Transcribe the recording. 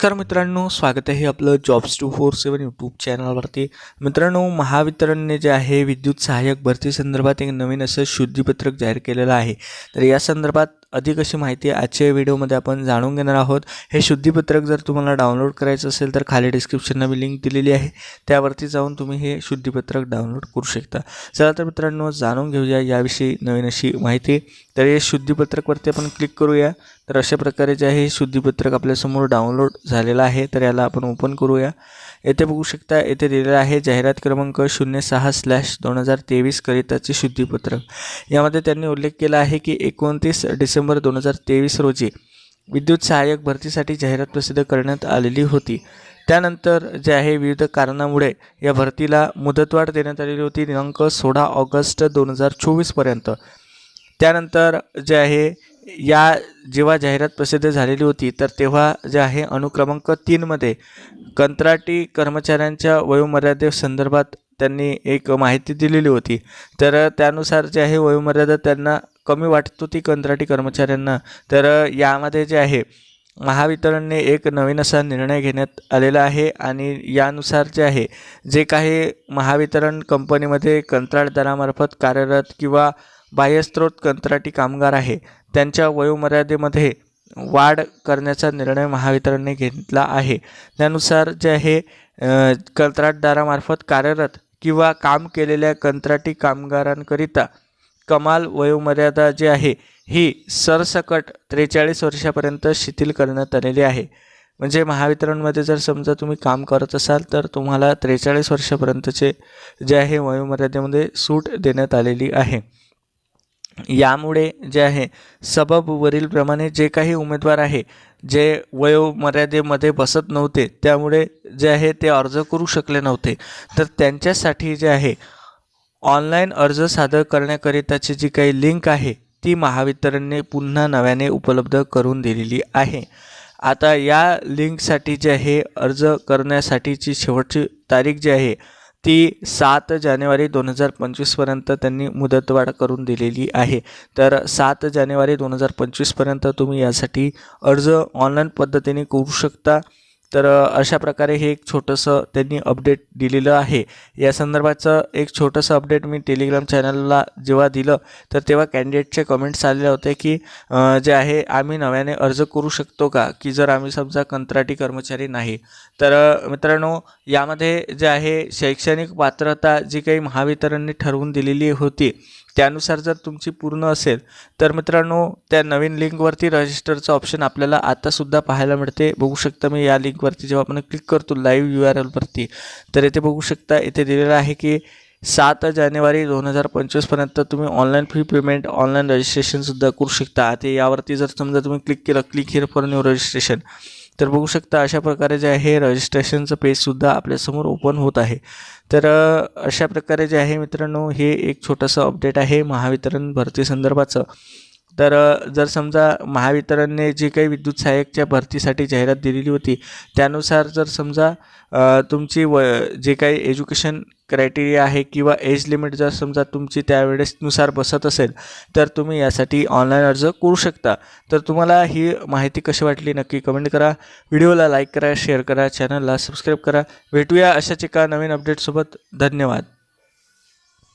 नमस्कार मित्रांनो स्वागत आहे आपलं jobs two four seven YouTube चॅनलवरती मित्रांनो महावितरणने जे आहे विद्युत सहाय्यक भरती संदर्भात एक नवीन असं शुद्धीपत्रक जाहीर केलेलं आहे. तर या संदर्भात अधिक अशी माहिती आजच्या व्हिडिओमध्ये आपण जाणून घेणार आहोत. हे शुद्धीपत्रक जर तुम्हाला डाउनलोड करायचं असेल तर खाली डिस्क्रिप्शनला मी लिंक दिलेली आहे. त्यावरती जाऊन तुम्ही हे शुद्धीपत्रक डाउनलोड करू शकता. चला तर मित्रांनो जाणून घेऊया याविषयी नवीन अशी माहिती. तर हे शुद्धीपत्रकवरती आपण क्लिक करूया. तर अशा प्रकारे जे आहे शुद्धीपत्रक आपल्यासमोर डाउनलोड झालेलं आहे. तर याला आपण ओपन करूया. येथे बघू शकता येथे दिलेलं आहे जाहिरात क्रमांक शून्य सहा स्लॅश दोन हजार तेवीस करिताचे शुद्धीपत्रक यामध्ये त्यांनी उल्लेख केला आहे की एकोणतीस डिसेंबर दोन हजार तेवीस रोजी विद्युत सहाय्यक भरतीसाठी जाहिरात प्रसिद्ध करण्यात आलेली होती. त्यानंतर जे आहे विविध कारणामुळे या भरतीला मुदतवाढ देण्यात आलेली होती. दिनांक सोळा ऑगस्ट दोन हजार चोवीसपर्यंत त्यानंतर जे आहे या जेव्हा जाहिरात प्रसिद्ध झालेली होती तर तेव्हा जे आहे अनुक्रमांक तीनमध्ये कंत्राटी कर्मचाऱ्यांच्या वयोमर्यादेसंदर्भात त्यांनी एक माहिती दिलेली होती. तर त्यानुसार जे आहे वयोमर्यादा त्यांना कमी वाटत होती कंत्राटी कर्मचाऱ्यांना. तर यामध्ये जे आहे महावितरणने एक नवीन असा निर्णय घेण्यात आलेला आहे आणि यानुसार जे आहे जे काही महावितरण कंपनीमध्ये कंत्राटदारामार्फत कार्यरत किंवा बाह्यस्त्रोत कंत्राटी कामगार आहे त्यांच्या वयोमर्यादेमध्ये वाढ करण्याचा निर्णय महावितरणने घेतला आहे. त्यानुसार जे आहे कंत्राटदारामार्फत कार्यरत किंवा काम केलेल्या कंत्राटी कामगारांकरिता कमाल वयोमर्यादा जी आहे ही सरसकट त्रेचाळीस वर्षापर्यंत शिथिल करण्यात आलेली आहे. म्हणजे महावितरणमध्ये जर समजा तुम्ही काम करत असाल तर तुम्हाला त्रेचाळीस वर्षापर्यंतचे जे आहे वयोमर्यादेमध्ये सूट देण्यात आलेली आहे. यामुळे जे आहे सबब वरीलप्रमाणे जे काही उमेदवार आहे जे वयोमर्यादेमध्ये बसत नव्हते त्यामुळे जे आहे ते अर्ज करू शकले नव्हते. तर त्यांच्यासाठी जे आहे ऑनलाईन अर्ज सादर करण्याकरिताची जी काही लिंक आहे ती महावितरणने पुन्हा नव्याने उपलब्ध करून दिलेली आहे. आता या लिंकसाठी जे आहे अर्ज करण्यासाठीची शेवटची तारीख जी आहे ती सात जानेवारी दोन हजार पंचवीसपर्यंत त्यांनी मुदतवाढ करून दिलेली आहे. तर सात जानेवारी दोन हजार पंचवीसपर्यंत तुम्ही यासाठी अर्ज ऑनलाईन पद्धतीने करू शकता. तर अशा प्रकारे हे एक छोटंसं त्यांनी अपडेट दिलेलं आहे. या संदर्भाचं एक छोटंसं अपडेट मी टेलिग्राम चॅनलला जेव्हा दिलं तर तेव्हा कॅन्डिडेटचे कमेंट्स आलेले होते की जे आहे आम्ही नव्याने अर्ज करू शकतो का? की जर आम्ही समजा कंत्राटी कर्मचारी नाही? तर मित्रांनो यामध्ये जे आहे शैक्षणिक पात्रता जी काही महावितरणने ठरवून दिलेली होती त्यानुसार जर तुमची पूर्ण असेल तर मित्रांनो त्या नवीन लिंकवरती रजिस्टरचं ऑप्शन आपल्याला आतासुद्धा पाहायला मिळते. बघू शकता मी या लिंकवरती जेव्हा आपण क्लिक करतो लाईव्ह यू आर एलवरती तर येथे बघू शकता येथे दिलेलं आहे की सात जानेवारी दोन हजार पंचवीसपर्यंत तुम्ही ऑनलाईन फी पेमेंट ऑनलाईन रजिस्ट्रेशनसुद्धा करू शकता. ते यावरती जर समजा तुम्ही क्लिक केलं click here for new registration तर बघू शकता अशा प्रकारे जे आहे रजिस्ट्रेशनचं पेजसुद्धा आपल्यासमोर ओपन होत आहे. तर अशा प्रकारे जे आहे मित्रांनो हे एक छोटंसं अपडेट आहे महावितरण भरती संदर्भाचं. तर जर समजा महावितरणने जी काही विद्युत सहाय्यकच्या भरतीसाठी जाहिरात दिलेली होती त्यानुसार जर समजा तुमची व जे काही एज्युकेशन क्रायटेरिया आहे किंवा एज लिमिट जर समजा तुमची त्यावेळेसनुसार बसत असेल तर तुम्ही यासाठी ऑनलाईन अर्ज करू शकता. तर तुम्हाला ही माहिती कशी वाटली नक्की कमेंट करा. व्हिडिओला लाईक करा शेअर करा चॅनलला सबस्क्राईब करा. भेटूया अशाच एका नवीन अपडेटसोबत धन्यवाद.